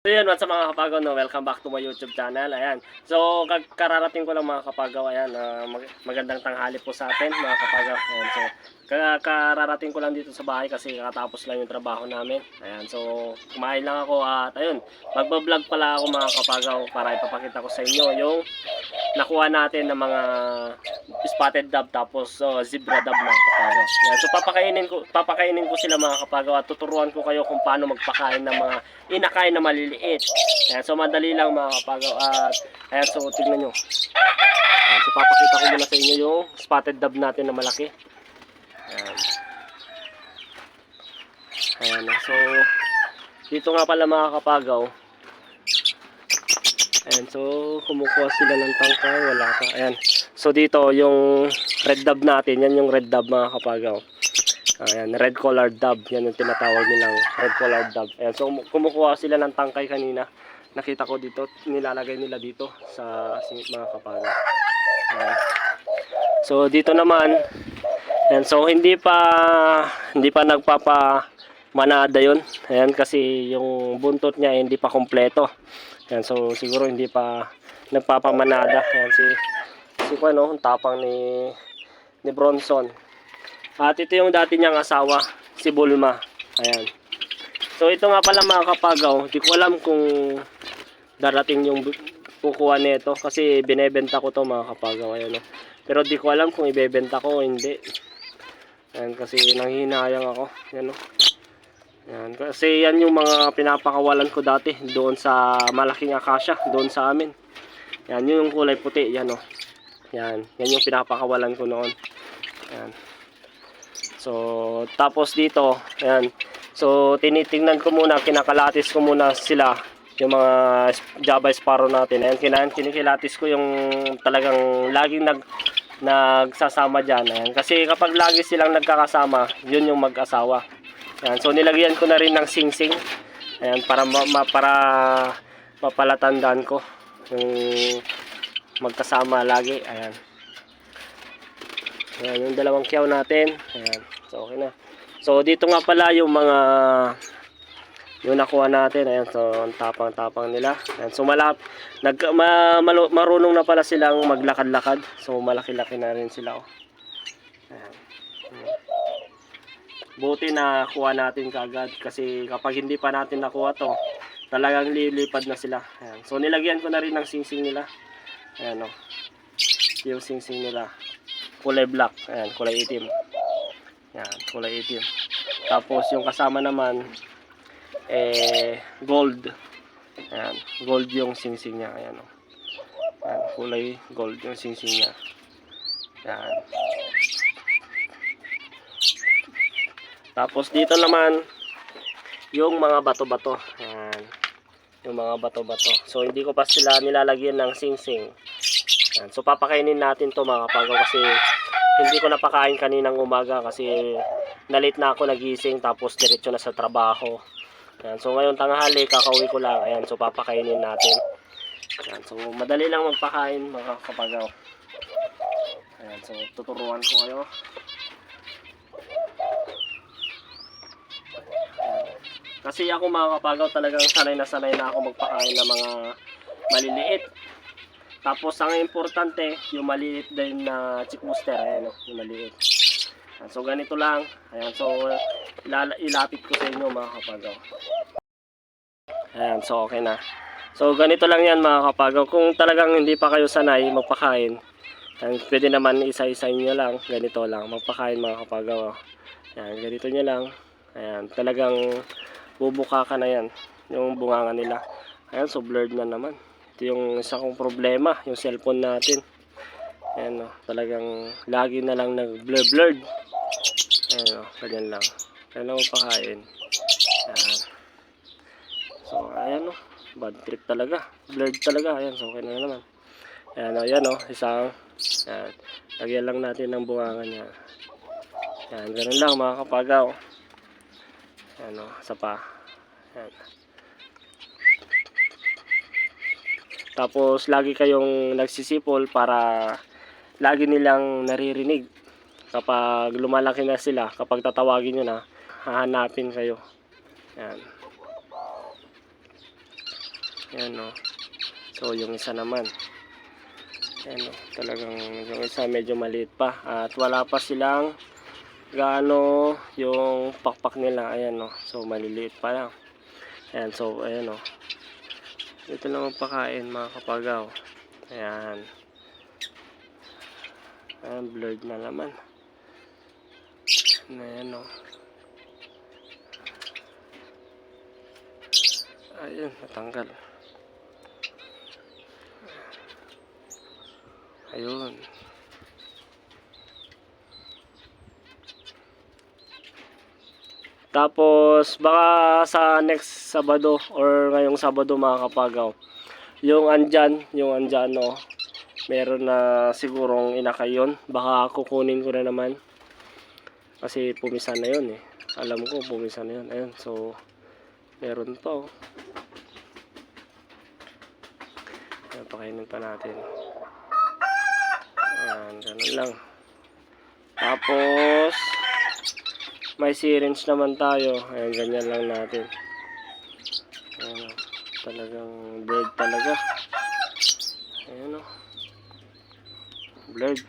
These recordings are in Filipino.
So yun, what's up mga kapagaw, no? welcome back to my YouTube channel. Ayan. So, kararating ko lang mga kapagaw, ayan, ah, mag- magandang tanghali po sa atin mga kapagaw. Ayan, so, ka- kararating ko lang dito sa bahay kasi kakatapos lang yung trabaho namin. Ayan, so, kumain lang ako at ayun, magbablog pala ako mga kapagaw para ipapakita ko sa inyo yung nakuha natin ng mga spotted dove tapos oh, zebra dove mga kapagaw. Ayan, so, papakainin ko, papakainin ko sila mga kapagaw at tuturuan ko kayo kung paano magpakain ng mga inakain na maliliit. Ayan, so madali lang mga kapagaw. At ayan, so tignan nyo. Ayan, so papakita ko muna sa inyo yung spotted dove natin na malaki. Ayan. Ayan, so dito nga pala mga kapagaw. Ayan, so kumukuha sila ng tangkay, wala pa. Ayan. So dito yung red dove natin, yan yung red dove mga kapagaw. Ayan, red collared dove. Yan yung tinatawag nilang red collared dove. Ayan, so kumu- kumukuha sila ng tangkay kanina. Nakita ko dito, nilalagay nila dito sa mga kapag. Ayan. So dito naman, ayan, so hindi pa hindi pa nagpapa manada yon. Ayan kasi yung buntot niya eh, hindi pa kompleto. Ayan, so siguro hindi pa nagpapamanada. Ayan si si ano, ang tapang ni ni Bronson. At ito yung dati niyang asawa, si Bulma. Ayan. So ito nga pala mga kapagaw, di ko alam kung darating yung kukuha nito kasi binebenta ko to mga kapagaw. Ayan, oh. Pero di ko alam kung ibebenta ko o hindi. Ayan, kasi nanghihinayang ako. Ayan, oh. Ayan, kasi yan yung mga pinapakawalan ko dati doon sa malaking akasya, doon sa amin. Yan, yun yung kulay puti, yan oh. Yan, yan yung pinapakawalan ko noon. Ayan. So, tapos dito, ayan. So, tinitingnan ko muna, kinakalatis ko muna sila, yung mga Java Sparrow natin. Ayan, kinan, kinikilatis ko yung talagang laging nag nagsasama dyan. Ayan. Kasi kapag lagi silang nagkakasama, yun yung mag-asawa. Ayan. So, nilagyan ko na rin ng sing-sing. Ayan, para, ma, ma- para mapalatandaan ko yung magkasama lagi. Ayan. Ayan, yung dalawang kiyaw natin. Ayan. So, okay na. So, dito nga pala yung mga yung nakuha natin. Ayan. So, ang tapang-tapang nila. Ayan. So, malap, nag, ma, malu- marunong na pala silang maglakad-lakad. So, malaki-laki na rin sila. Oh. Ayan. Ayan. Buti na kuha natin kagad. Kasi kapag hindi pa natin nakuha to, talagang lilipad na sila. Ayan. So, nilagyan ko na rin ng singsing nila. Ayan o. Yung singsing nila kulay black. Ayan, kulay itim. Ayan, kulay itim. Tapos yung kasama naman, eh, gold. Ayan, gold yung singsing niya. Ayan, o. Ayan, kulay gold yung singsing niya. Ayan. Tapos dito naman, yung mga bato-bato. Ayan. Yung mga bato-bato. So, hindi ko pa sila nilalagyan ng singsing. Ayan. So, papakainin natin to mga kapagaw kasi hindi ko napakain kaninang umaga kasi nalit na ako nagising tapos diretso na sa trabaho. Ayan. So, ngayon tanghali, kakauwi ko lang. Ayan. So, papakainin natin. Ayan. So, madali lang magpakain mga kapagaw. Ayan. So, tuturuan ko kayo. Kasi ako mga kapagaw talagang sanay na sanay na ako magpakain ng mga maliliit. Tapos ang importante, yung maliit din na chick booster, ayan o, yung maliit. So ganito lang, ayan, so ilapit ko sa inyo mga kapagaw. Ayan, so okay na. So ganito lang yan mga kapagaw. Kung talagang hindi pa kayo sanay magpakain, ayan, pwede naman isa-isa nyo lang, ganito lang, magpakain mga kapagaw. oh. Ayan, ganito nyo lang. Ayan, talagang bubuka ka na yan, yung bunganga nila. Ayan, so blurred na naman. Ito yung isa kong problema, yung cellphone natin. Ayan o, talagang lagi na lang nag-blur blurred. Ayan o, ganyan lang. Kaya lang pakain. Ayan. So, ayan o, bad trip talaga. Blurred talaga, ayan, so okay na naman. Ayan o, ayan o, isang, ayan. Lagyan lang natin ng bungangan niya. Ayan, ganun lang mga kapagaw. Ayan o, isa pa. Ayan. Tapos lagi kayong nagsisipol para lagi nilang naririnig kapag lumalaki na sila, kapag tatawagin nyo na, hahanapin kayo. Yan. Ayan o. So, yung isa naman. Ayan o. Talagang yung isa medyo maliit pa. At wala pa silang gaano yung pakpak nila. Ayan o. So, maliliit pa lang. Ayan. So, ayan o. Ito lang ang pakain mga kapagaw. Ayan. Ayan, blurred na naman. Ayan o. Ayun, natanggal. Ayun. Tapos, baka sa next Sabado or ngayong Sabado mga kapagaw, yung andyan, yung andyan no, meron na sigurong inakay yun. Baka kukunin ko na naman. Kasi pumisan na yun eh. Alam ko pumisan na yun. Ayun, so, meron pa oh. Pa natin. Ayan, ganun lang. Tapos, may syringe naman tayo. Ayan, ganyan lang natin. Ayan, oh. talagang blurred talaga. Ayan o. Blurred.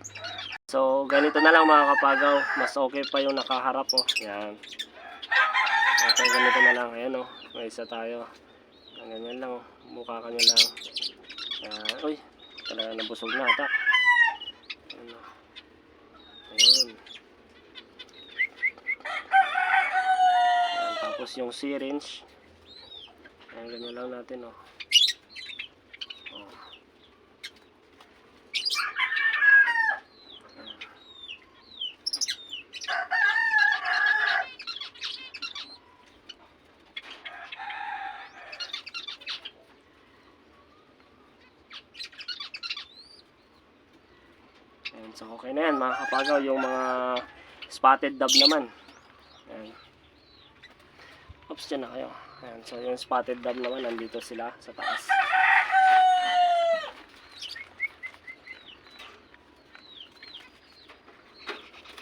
So, ganito na lang mga kapagaw. Mas okay pa yung nakaharap oh. Ayan. Okay, ganito na lang. Ayan o. May isa tayo. Ganyan lang oh. Mukha ka nyo lang. Ayan. Uy, talaga nabusog na ata. Ayan o. Ayan, tapos yung syringe. Ayan, ganyan lang natin oh. Oh. Ayan, so okay na yan mga kapagaw yung mga spotted dove naman. Ayan. Dyan na kayo. Ayan, so yung spotted dove naman, nandito sila sa taas.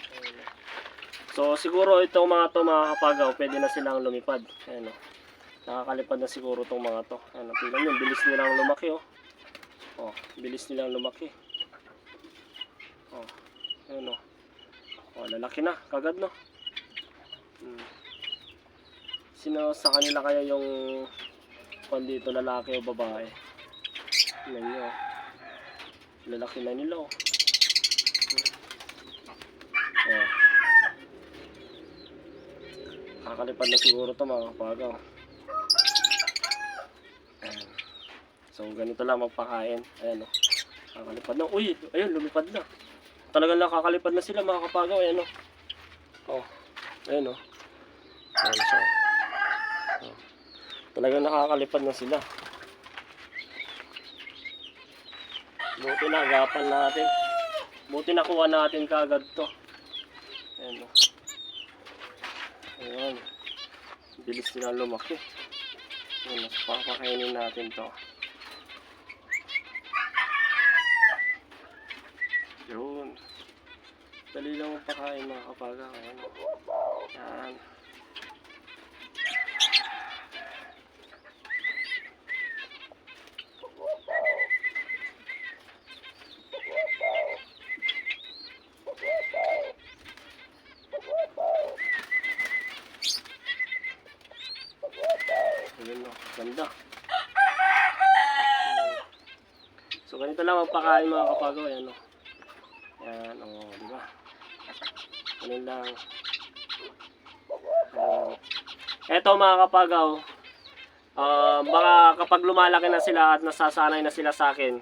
Ayan. So siguro itong mga to mga kapagaw, pwede na silang lumipad. Ayan o. Nakakalipad na siguro itong mga to. Ayan, tingnan nyo, bilis nilang lumaki oh. Oh, bilis nilang lumaki. Oh, ayun o. Oh, lalaki na, kagad no. Hmm. Sino sa kanila kaya yung kung dito lalaki o babae? Tingnan nyo. oh. Lalaki na nila oh. Hmm. Oh. Kakalipad na siguro to mga kapagaw. Ayan. So ganito lang magpakain. Ayan oh. Kakalipad na. Uy, ayun, lumipad na. Talagang nakakalipad na sila mga kapagaw. Ayan o. Oh. Ayan o. Ayan. Oh. Talagang nakakalipad na sila. Buti na, agapan natin. Buti nakuha natin kagad to. Ayan o. Ayan. Bilis nila lumaki. Ayan, papakainin natin to. Yun. Dali lang ang pakain mga kapaga. Ayan. Yan. Ganda. So ganito lang ang pakain mga kapagaw. Ayan o. Yan, oo, di ba? Ganun lang. Ayan. Eto mga kapagaw, ah, baka kapag lumalaki na sila at nasasanay na sila sa akin,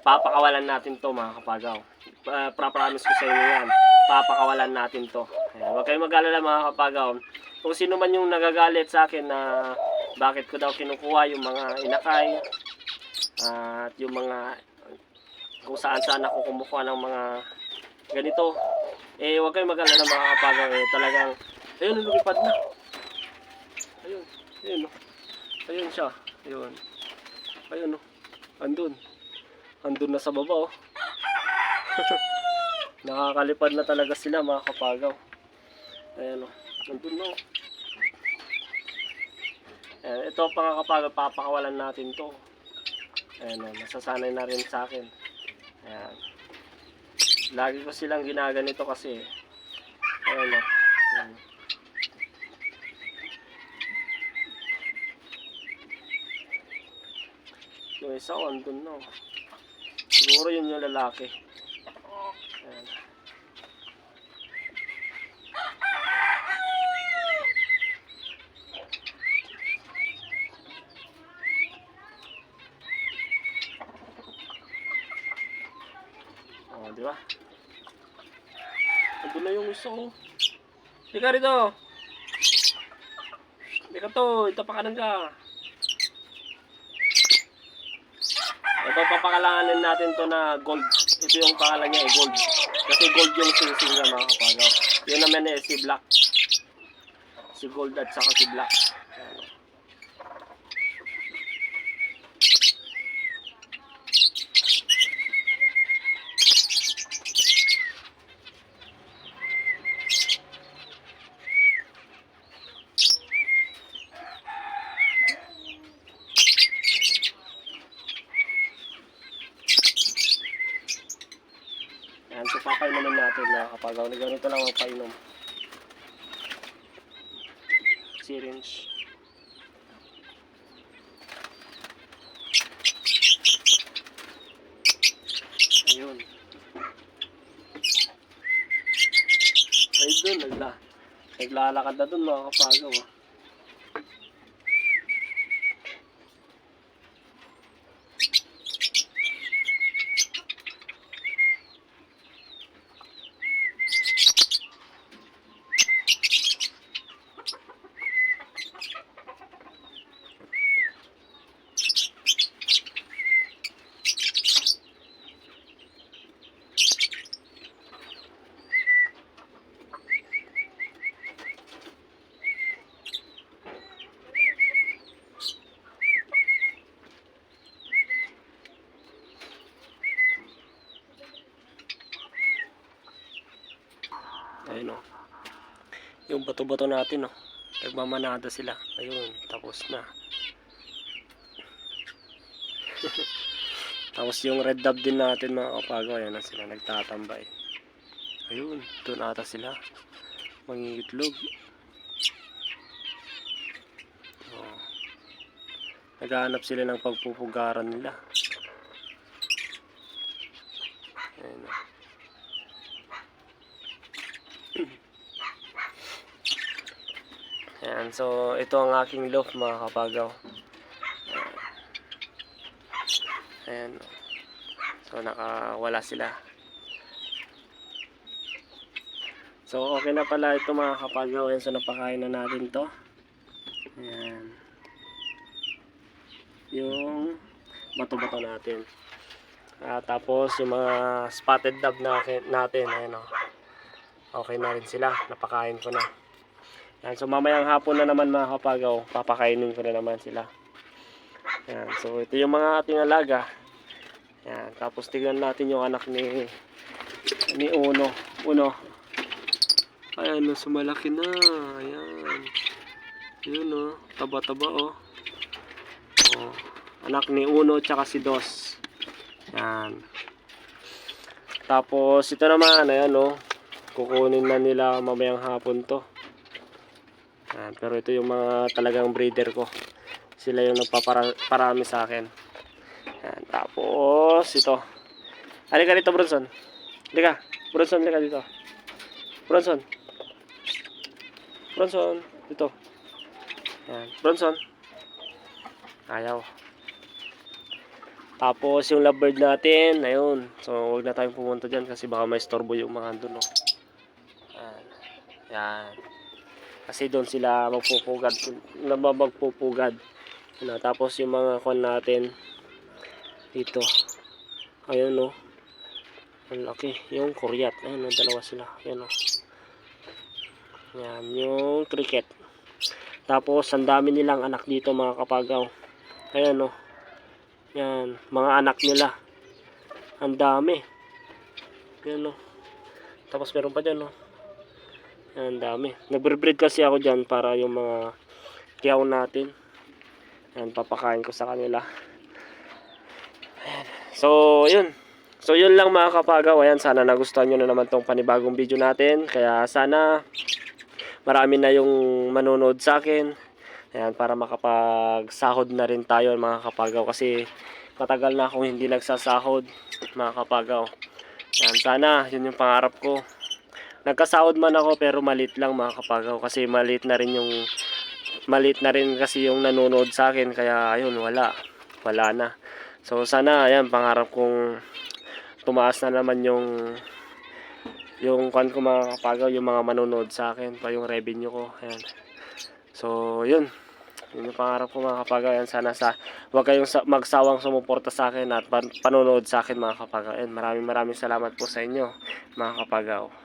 papakawalan natin to mga kapagaw. Uh, promise ko sa inyo yan. Papakawalan natin to. Ayan, huwag kayong mag-alala mga kapagaw. Kung sino man yung nagagalit sa akin na bakit ko daw kinukuha yung mga inakay at yung mga kung saan saan ako kumukuha ng mga ganito. Eh, huwag kayong mag-alala mga kapagaw eh. Talagang, ayun, lumipad na. Ayun, ayun oh. Ayun siya. Ayun. Ayun oh. Andun. Andun na sa baba oh. Nakakalipad na talaga sila mga kapagaw. Ayan oh. Andun na oh. Ayan, ito mga kapagaw, papakawalan natin to. Ayan nasasanay na rin sa akin. Ayan. Lagi ko silang ginaganito kasi. Ayan o. Ayan. Yung isa ko, andun no. Siguro yun yung lalaki. Ayan. Oh, di ba? Andun na yung isa oh. Halika rito. Halika to, itapakan ka. Ito papakalanganin natin to na gold. Ito yung pangalan niya eh, gold. Kasi gold yung singsing niya mga kapagaw. Yun naman eh, si black. Si gold at saka si black. Ayan, oh. Ayan, so papainumin natin na ganito lang ang painom. Syringe. Ayun. Ay doon, nagla. Naglalakad na doon mga kapagaw. ah. Ayun o. Yung bato-bato natin o. Nagmamanada sila. Ayun, tapos na. tapos yung red dove din natin mga kapagaw. Ayan na sila nagtatambay. Ayun, doon ata sila. Mangingitlog. Oh. Naghahanap sila ng pagpupugaran nila. Ayun o. Ayan, so ito ang aking loaf mga kapagaw. Ayan. So nakawala sila. So okay na pala ito mga kapagaw. Ayan, so napakain na natin to. Ayan. Yung bato-bato natin. Ah, tapos yung mga spotted dove natin, natin ayan o. Okay na rin sila. Napakain ko na. Yan, so mamayang hapon na naman mga kapagaw, papakainin ko na naman sila. Yan, so ito yung mga ating alaga. Yan, tapos tignan natin yung anak ni ni Uno. Uno. Ayan, no, sumalaki na. Ayan. Yun, no. Taba-taba, oh. oh. Anak ni Uno, tsaka si Dos. Yan. Tapos, ito naman, ayan, no. Kukunin na nila mamayang hapon to. Ayan, pero ito yung mga talagang breeder ko. Sila yung nagpaparami sa akin. Ayan, tapos ito. Halika dito, Bronson. Halika. Bronson, halika dito. Bronson. Bronson. Dito. Ayan. Bronson. Ayaw. Tapos yung lovebird natin, ayun. So, huwag na tayong pumunta dyan kasi baka may storbo yung mga andun, no. Ayan. Ayan. Kasi doon sila magpupugad, magpupugad. Ano, tapos yung mga kon natin dito. Ayun no. Ang laki. Yung kuryat. Ayun no, dalawa sila. Ayun no. Yan, yung cricket. Tapos, ang dami nilang anak dito mga kapagaw. Ayan no. Yan, mga anak nila. Ang dami. Yan no. Tapos meron pa dyan no. Yan, dami. Nagbre-breed kasi ako dyan para yung mga kiyaw natin. Yan, papakain ko sa kanila. Ayan. So, yun. So, yun lang mga kapagaw. Ayan, sana nagustuhan nyo na naman tong panibagong video natin. Kaya sana marami na yung manonood sa akin. Ayan, para makapagsahod na rin tayo mga kapagaw. Kasi matagal na akong hindi nagsasahod mga kapagaw. Ayan, sana yun yung pangarap ko. Nagkasahod man ako pero malit lang mga kapagaw. Kasi malit na rin yung malit na rin kasi yung nanonood sa akin. Kaya ayun, wala. Wala na. So sana ayan pangarap kong tumaas na naman yung yung kwan ko mga kapagaw, yung mga manonood sa akin pa yung revenue ko. Ayan. So, yun. Yun yung pangarap ko mga kapagaw. Ayan, sana sa, huwag kayong sa, magsawang sumuporta sa akin at pan, panonood sa akin mga kapagaw. Ayan, maraming maraming salamat po sa inyo mga kapagaw.